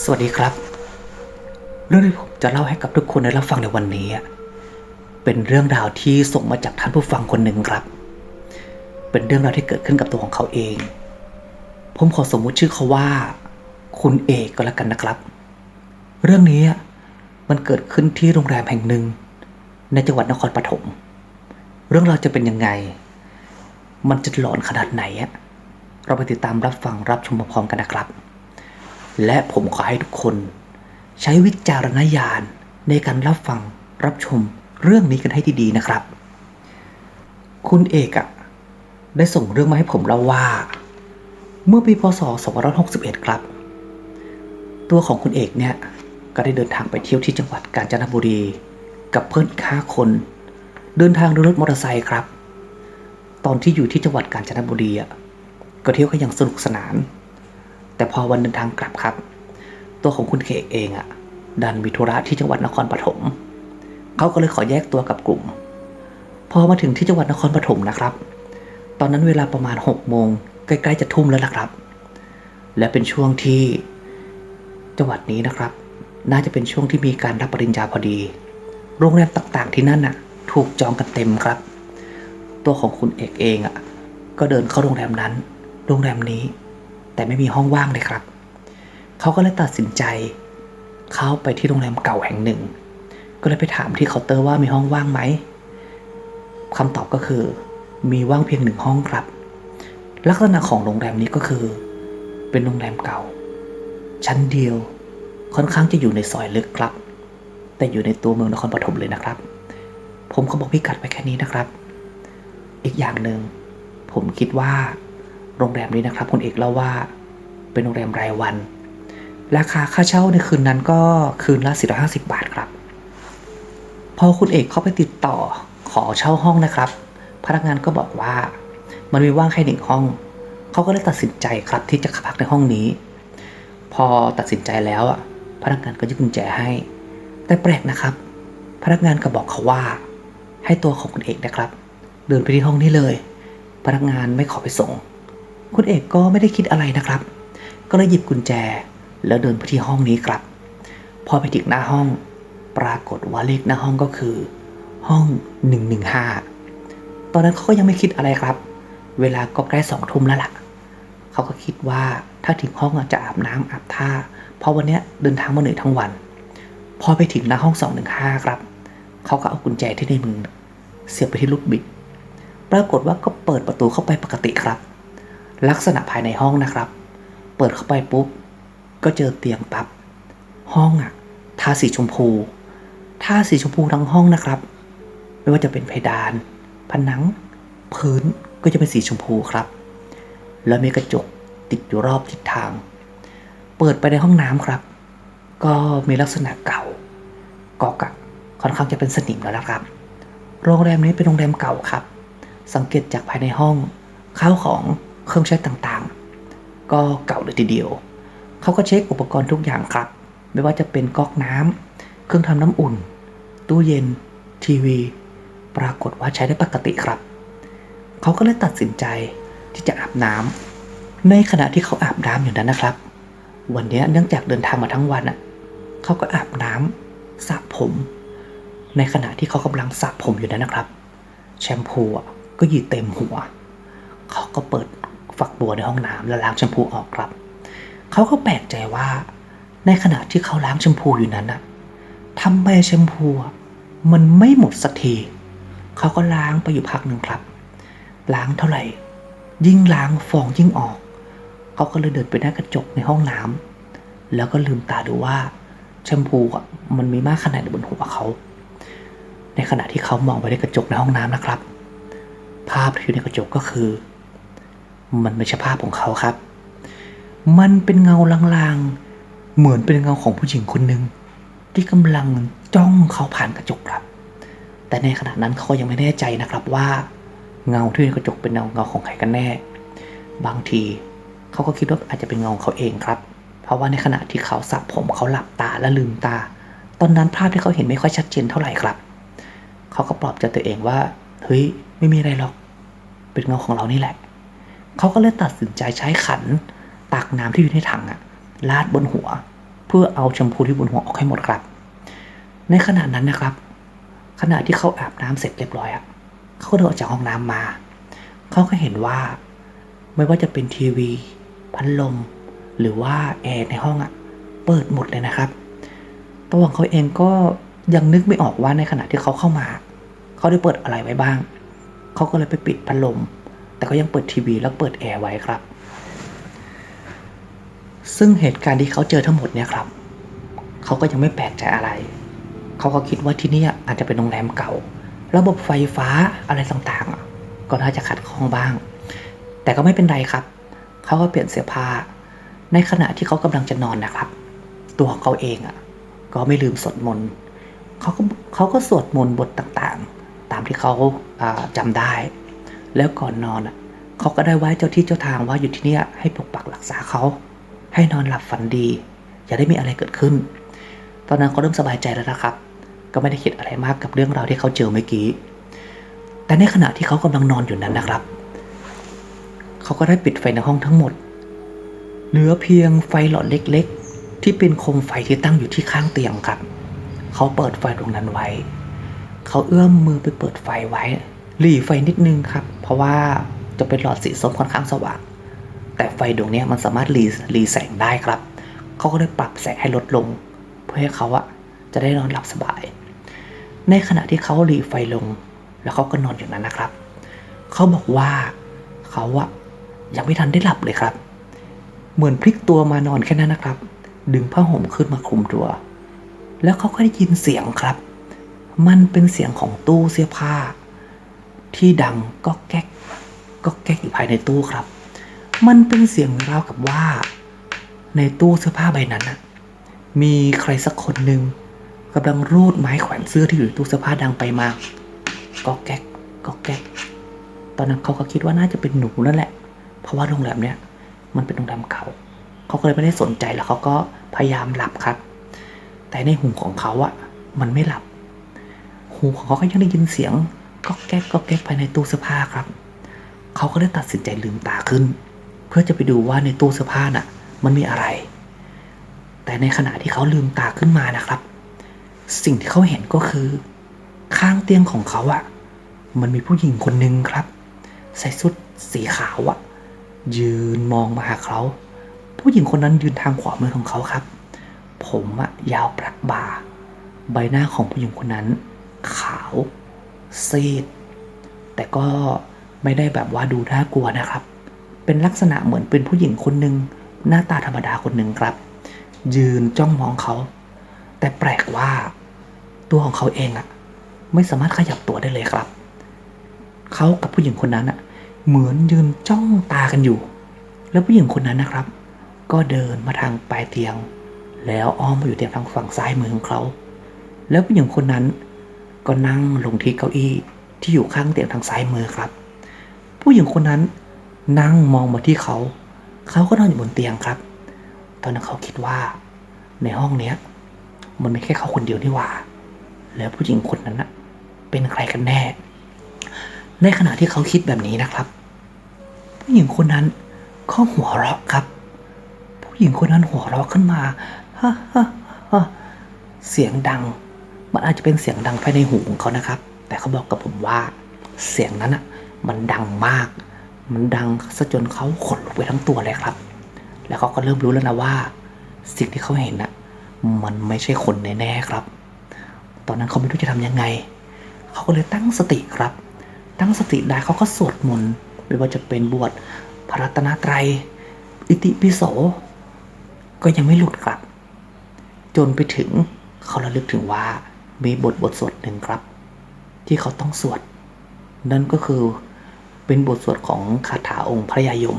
สวัสดีครับ เรื่องที่ผมจะเล่าให้กับทุกคนได้รับฟังในวันนี้ เป็นเรื่องราวที่ส่งมาจากท่านผู้ฟังคนหนึ่งครับ เป็นเรื่องราวที่เกิดขึ้นกับตัวของเขาเอง ผมขอสมมุติชื่อเขาว่า คุณเอกก็แล้วกันนะครับ เรื่องนี้มันเกิดขึ้นที่โรงแรมแห่งหนึ่ง ในจังหวัดนครปฐมเรื่องราวจะเป็นยังไง มันจะหลอนขนาดไหนเราไปติดตามรับฟังรับชมพร้อมกันนะครับ และผมขอให้ทุกคน ใช้วิจารณญาณในการรับฟังรับชมเรื่องนี้กันให้ดีๆนะครับ คุณเอกอะได้ส่งเรื่องมาให้ผมเล่าว่า เมื่อปีพศ 2561 ครับ ตัวของคุณเอกเนี่ยก็ได้เดินทางไปเที่ยวที่จังหวัดกาญจนบุรี กับเพื่อนอีกห้าคน เดินทางโดยรถมอเตอร์ไซค์ครับ ตอนที่อยู่ที่จังหวัดกาญจนบุรีอะก็เที่ยวกันอย่างสนุกสนาน แต่พอวันเดินทางกลับครับ ตัวของคุณเขกเองอะดันมีธุระที่จังหวัดนครปฐมเขาก็เลยขอแยกตัวกับกลุ่ม พอมาถึงที่จังหวัดนครปฐมนะครับ ตอนนั้นเวลาประมาณ6โมงใกล้ๆจะทุ่มแล้วล่ะครับ และเป็นช่วงที่จังหวัดนี้นะครับ น่าจะเป็นช่วงที่มีการรับปริญญาพอดี โรงแรมต่างๆที่นั่นน่ะ ถูกจองกันเต็มครับ ตัวของคุณเอกเองอะก็เดินเข้าโรงแรมนั้น โรงแรมนี้ แต่ไม่มีห้องว่างเลยครับ เขาก็เลยตัดสินใจ เข้าไปที่โรงแรมเก่าแห่งหนึ่ง ก็เลยไปถามที่เคาน์เตอร์ว่ามีห้องว่างไหมคำตอบก็คือ มีว่างเพียงหนึ่งห้องครับ ลักษณะของโรงแรมนี้ก็คือ เป็นโรงแรมเก่า ชั้นเดียวค่อนข้างจะอยู่ในซอยลึกครับ แต่อยู่ในตัวเมืองนครปฐมเลยนะครับ ผมก็บอกพิกัดไปแค่นี้นะครับ อีกอย่างหนึ่งผมคิดว่า โรงแรมนี้นะครับคุณเอกเล่าว่าเป็นโรงแรมรายวัน ราคาค่าเช่าในคืนนั้นก็คืนละ 450 บาทครับ พอคุณเอกเข้าไปติดต่อขอเช่าห้องนะครับ พนักงานก็บอกว่ามันมีว่างแค่หนึ่งห้อง เขาก็เลยตัดสินใจครับที่จะพักในห้องนี้ พอตัดสินใจแล้วอะพนักงานก็ยื่นกุญแจให้ แต่แปลกนะครับ พนักงานก็บอกเขาว่า ให้ตัวของคุณเอกนะครับ เดินไปที่ห้องนี้เลย พนักงานไม่ขอไปส่ง คุณเอกก็ไม่ได้คิดอะไรนะครับ ก็เลยหยิบกุญแจ แล้วเดินไปที่ห้องนี้ครับ พอไปถึงหน้าห้อง ปรากฏว่าเลขหน้าห้องก็คือ ห้อง 115 ตอนนั้นเขาก็ยังไม่คิดอะไรครับ เวลาก็ใกล้สองทุ่มแล้วล่ะเขาก็คิดว่าถ้าถึงห้องจะอาบน้ำอาบท่า เพราะวันนี้เดินทางมาเหนื่อยทั้งวัน พอไปถึงหน้าห้อง 215 ครับ เขาก็เอากุญแจที่ในมือ เสียบไปที่ลูกบิด ปรากฏว่าก็เปิดประตูเข้าไปปกติครับ ลักษณะภายในห้องนะครับ เปิดเข้าไปปุ๊บ ก็เจอเตียงปับ๊บห้องอะทาสีชมพู ทาสีชมพูทั้งห้องนะครับ ไม่ว่าจะเป็นเพดาน ผนัง พื้นก็จะเป็นสีชมพูครับ แล้วมีกระจกติดอยู่รอบทิศทาง เปิดไปในห้องน้ำครับ ก็มีลักษณะเก่ากอกะค่อนข้างจะเป็นสนิมแล้วนะครับ โรงแรมนี้เป็นโรงแรมเก่าครับ สังเกตจากภายในห้องข้าวของ เครื่องใช้ต่างๆ ก็เก่าเลยทีเดียว เขาก็เช็คอุปกรณ์ทุกอย่างครับ ไม่ว่าจะเป็นก๊อกน้ำเครื่องทำน้ำอุ่น ตู้เย็น ทีวี ปรากฏว่าใช้ได้ปกติครับ เขาก็เลยตัดสินใจที่จะอาบน้ำในขณะที่เขาอาบน้ำอยู่นั้นนะครับ วันนี้เนื่องจากเดินทางมาทั้งวันอะเขาก็อาบน้ำสระผม ในขณะที่เขากำลังสระผมอยู่นั้นนะครับ แชมพูก็อยู่เต็มหัว เขาก็เปิด ฝักบัวในห้องน้ำแล้วล้างแชมพูออกครับ เขาก็แปลกใจว่า ในขณะที่เขาล้างแชมพูอยู่นั้นน่ะทำไมแชมพูมันไม่หมดสักทีเขาก็ล้างไปอยู่พักหนึ่งครับ ล้างเท่าไหร่ ยิ่งล้างฟองยิ่งออก เขาก็เลยเดินไปหน้ากระจกในห้องน้ำแล้วก็ลืมตาดูว่าแชมพูอะมันมีมากขนาดไหนบนหัวเขา ในขณะที่เขามองไปในกระจกในห้องน้ำนะครับ ภาพที่อยู่ในกระจกก็คือ มันไม่ใช่ภาพของเขาครับ มันเป็นเงาลางๆ เหมือนเป็นเงาของผู้หญิงคนหนึ่งที่กำลังจ้องเขาผ่านกระจกครับ แต่ในขณะนั้นเขายังไม่แน่ใจนะครับว่า เงาที่อยู่ในกระจกเป็นเงาเงาของใครกันแน่ บางทีเขาก็คิดว่าอาจจะเป็นเงาของเขาเองครับ เพราะว่าในขณะที่เขาสระผมเขาหลับตาและลืมตา ตอนนั้นภาพที่เขาเห็นไม่ค่อยชัดเจนเท่าไหร่ครับ เขาก็ปลอบใจตัวเองว่า เฮ้ย ไม่มีอะไรหรอก เป็นเงาของเรานี่แหละ เขาก็เลยตัดสินใจใช้ขันตักน้ำที่อยู่ในถังอะลาดบนหัว เพื่อเอาแชมพูที่บนหัวออกให้หมดครับ ในขณะนั้นนะครับ ขณะที่เขาอาบน้ำเสร็จเรียบร้อยอะเขาก็เดินออกจากห้องน้ำมา เขาก็เห็นว่า ไม่ว่าจะเป็นทีวี พัดลม หรือว่าแอร์ในห้องอะเปิดหมดเลยนะครับ ตัวของเขาเองก็ยังนึกไม่ออกว่าในขณะที่เขาเข้ามา เขาได้เปิดอะไรไว้บ้าง เขาก็เลยไปปิดพัดลม แต่ก็ยังเปิดทีวีแล้วเปิดแอร์ไว้ครับ ซึ่งเหตุการณ์ที่เขาเจอทั้งหมดเนี่ยครับ เขาก็ยังไม่แปลกใจอะไร เขาก็คิดว่าที่นี่อาจจะเป็นโรงแรมเก่า ระบบไฟฟ้าอะไรต่างๆ ก็น่าจะขัดข้องบ้าง แต่ก็ไม่เป็นไรครับ เขาก็เปลี่ยนเสื้อผ้า ในขณะที่เขากำลังจะนอนนะครับ ตัวของเขาเองอะ ก็ไม่ลืมสวดมนต์เขาก็เขาก็สวดมนต์บทต่างๆ ตามที่เขาอ่าจำได้ แล้วก่อนนอนอะเขาก็ได้ไหว้เจ้าที่เจ้าทางว่าอยู่ที่เนี่ยให้ปกปักรักษาเขา ให้นอนหลับฝันดี อย่าได้มีอะไรเกิดขึ้น ตอนนั้นเขาเริ่มสบายใจแล้วนะครับ ก็ไม่ได้คิดอะไรมากกับเรื่องราวที่เขาเจอเมื่อกี้ แต่ในขณะที่เขากำลังนอนอยู่นั้นนะครับเขาก็ได้ปิดไฟในห้องทั้งหมด เหลือเพียงไฟหลอดเล็กๆ ที่เป็นโคมไฟที่ตั้งอยู่ที่ข้างเตียงครับ เขาเปิดไฟตรงนั้นไว้ เขาเอื้อมมือไปเปิดไฟไว้ หลีไฟนิดนึงครับ เพราะว่าจะเป็นหลอดสีส้มค่อนข้างสว่าง แต่ไฟดวงนี้มันสามารถรีรีแสงได้ครับเขาก็เลยปรับแสงให้ลดลง เพื่อให้เขาอะจะได้นอนหลับสบาย ในขณะที่เขารีไฟลง แล้วเขาก็นอนอยู่นั้นนะครับ เขาบอกว่าเขาอะยังไม่ทันได้หลับเลยครับ เหมือนพลิกตัวมานอนแค่นั้นนะครับ ดึงผ้าห่มขึ้นมาคลุมตัว แล้วเขาก็ได้ยินเสียงครับ มันเป็นเสียงของตู้เสื้อผ้า ที่ดังก็แก๊กก็แก๊กอยู่ภายในตู้ครับ มันเป็นเสียงราวกับว่า ในตู้เสื้อผ้าใบนั้นนะมีใครสักคนหนึ่งกำลังรูดไม้แขวนเสื้อที่อยู่ในตู้เสื้อผ้าดังไปมาก็แก๊กก็แก๊ก ตอนนั้นเขาก็คิดว่าน่าจะเป็นหนูนั่นแหละ เพราะว่าโรงแรมเนี้ยมันเป็นโรงแรมเก่าเขาก็เลยไม่ได้สนใจแล้วเขาก็พยายามหลับครับ แต่ในหูของเขาอะมันไม่หลับ หูของเขาก็ยังได้ยินเสียง ก็แก๊กก็แก๊กภายในตู้เสื้อผ้าครับ เขาก็ได้ตัดสินใจลืมตาขึ้น เพื่อจะไปดูว่าในตู้เสื้อผ้าน่ะ มันมีอะไร แต่ในขณะที่เขาลืมตาขึ้นมานะครับ สิ่งที่เขาเห็นก็คือ ข้างเตียงของเขาอะมันมีผู้หญิงคนหนึ่งครับ ใส่ชุดสีขาวอะยืนมองมาหาเขา ผู้หญิงคนนั้นยืนทางขวามือของเขาครับ ผมอะยาวประบ่า ใบหน้าของผู้หญิงคนนั้น ขาว ซีด แต่ก็ไม่ได้แบบว่าดูน่ากลัวนะครับ เป็นลักษณะเหมือนเป็นผู้หญิงคนหนึ่งหน้าตาธรรมดาคนหนึ่งครับ ยืนจ้องมองเขา แต่แปลกว่า ตัวของเขาเองอะไม่สามารถขยับตัวได้เลยครับ เขากับผู้หญิงคนนั้นอะเหมือนยืนจ้องตากันอยู่ แล้วผู้หญิงคนนั้นนะครับ ก็เดินมาทางปลายเตียง แล้วอ้อมมาอยู่เตียงทางฝั่งซ้ายมือของเขา แล้วผู้หญิงคนนั้น ก็นั่งลงที่เก้าอี้ที่อยู่ข้างเตียงทางซ้ายมือครับ ผู้หญิงคนนั้นนั่งมองมาที่เขา เขาก็นอนอยู่บนเตียงครับ ตอนนั้นเขาคิดว่า ในห้องเนี้ย มันไม่แค่เขาคนเดียวนี่หว่า แล้วผู้หญิงคนนั้นน่ะเป็นใครกันแน่ ในขณะที่เขาคิดแบบนี้นะครับ ผู้หญิงคนนั้นเขาหัวเราะครับ ผู้หญิงคนนั้นหัวเราะขึ้นมาฮ่าฮ่าฮ่าเสียงดัง มันอาจจะเป็นเสียงดังภายในหูของเขานะครับ แต่เขาบอกกับผมว่าเสียงนั้นอะมันดังมาก มันดังซะจนเขาขนลุกไปทั้งตัวเลยครับ แล้วเขาก็เริ่มรู้แล้วนะว่า สิ่งที่เขาเห็นน่ะมันไม่ใช่คนแน่ๆครับ ตอนนั้นเขาไม่รู้จะทำยังไง เขาก็เลยตั้งสติครับ ตั้งสติได้เขาก็สวดมนต์ไม่ว่าจะเป็นบวชพระรัตนตรัย อิติปิโส ก็ยังไม่หลุดครับ จนไปถึงเขาระลึกถึงว่า มีบทบทสวดหนึ่งครับ ที่เขาต้องสวด นั่นก็คือเป็นบทสวดของคาถาองค์พระยายม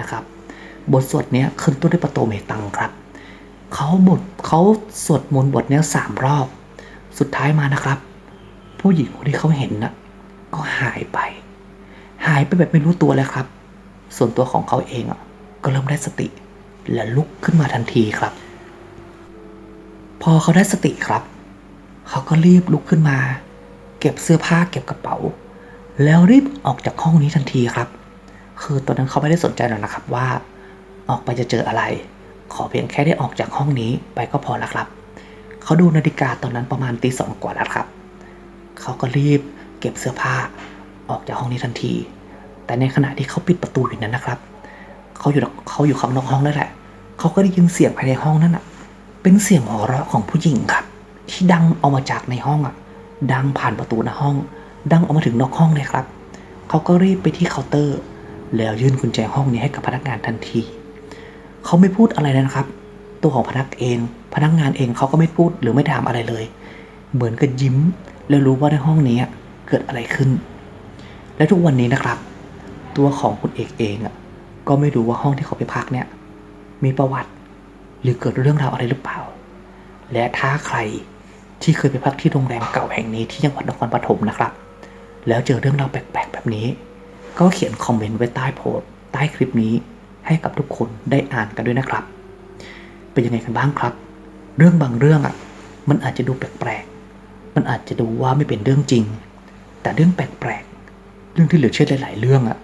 นะครับ บทสวดนี้ขึ้นต้นด้วยปโตเมตังครับเขาบทเขาสวดมนต์บทนี้สามรอบ สุดท้ายมานะครับ ผู้หญิงคนที่เขาเห็นนะก็หายไป หายไปแบบไม่รู้ตัวเลยครับ ส่วนตัวของเขาเองอะก็เริ่มได้สติ และลุกขึ้นมาทันทีครับ พอเขาได้สติครับ เขาก็รีบลุกขึ้นมา เก็บเสื้อผ้าเก็บกระเป๋า แล้วรีบออกจากห้องนี้ทันทีครับ คือตอนนั้นเขาไม่ได้สนใจหรอกนะครับว่า ออกไปจะเจออะไร ขอเพียงแค่ได้ออกจากห้องนี้ไปก็พอและครับ เขาดูนาฬิกาตอนนั้นประมาณตีสองกว่าแล้วครับ เขาก็รีบเก็บเสื้อผ้าออกจากห้องนี้ทันที แต่ในขณะที่เขาปิดประตูอยู่นั้นนะครับ เขาอยู่เขาอยู่ข้างนอกห้องนั่นแหละ เขาก็ได้ยินเสียงภายในห้องนั้นอะ เป็นเสียงหัวเราะของผู้หญิงครับ ที่ดังออกมาจากในห้องอะ ดังผ่านประตูหน้าห้อง ดังออกมาถึงนอกห้องเลยครับ เขาก็รีบไปที่เคาน์เตอร์ แล้วยื่นกุญแจห้องนี้ให้กับพนักงานทันที เขาไม่พูดอะไรเลยนะครับ ตัวของพนักเอง พนักงานเองเขาก็ไม่พูดหรือไม่ถามอะไรเลย เหมือนกับยิ้ม แล้วรู้ว่าในห้องนี้เกิดอะไรขึ้น และทุกวันนี้นะครับ ตัวของคุณเอกเองอะก็ไม่รู้ว่าห้องที่เขาไปพักเนี่ย มีประวัติหรือเกิดเรื่องราวอะไรหรือเปล่า และถ้าใคร ที่เคยไปพักที่โรงแรมเก่าแห่งนี้ที่จังหวัดนครปฐมนะครับ แล้วเจอเรื่องราวแปลกๆ แบบนี้ ก็เขียนคอมเมนต์ไว้ใต้โพสต์ใต้คลิปนี้ให้กับทุกคนได้อ่านกันด้วยนะครับ เป็นยังไงกันบ้างครับ เรื่องบางเรื่องอะมันอาจจะดูแปลกๆ มันอาจจะดูว่าไม่เป็นเรื่องจริง แต่เรื่องแปลกๆ เรื่องที่เหลือเชื่อหลาย ๆ เรื่องอะ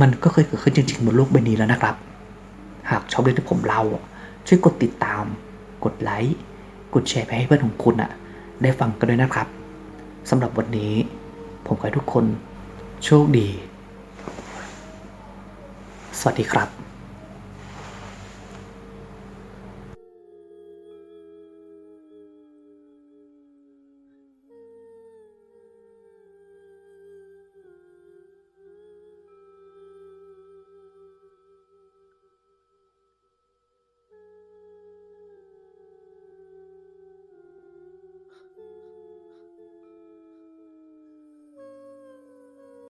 มันก็เคยเกิดขึ้นจริงๆบนโลกใบนี้แล้วนะครับ หากชอบเรื่องที่ผมเล่าช่วยกดติดตาม กดไลค์ กดแชร์ไปให้เพื่อนของคุณอะ ได้ฟังกันด้วยนะครับสำหรับวันนี้ ผมขอให้ทุกคนโชคดี สวัสดีครับ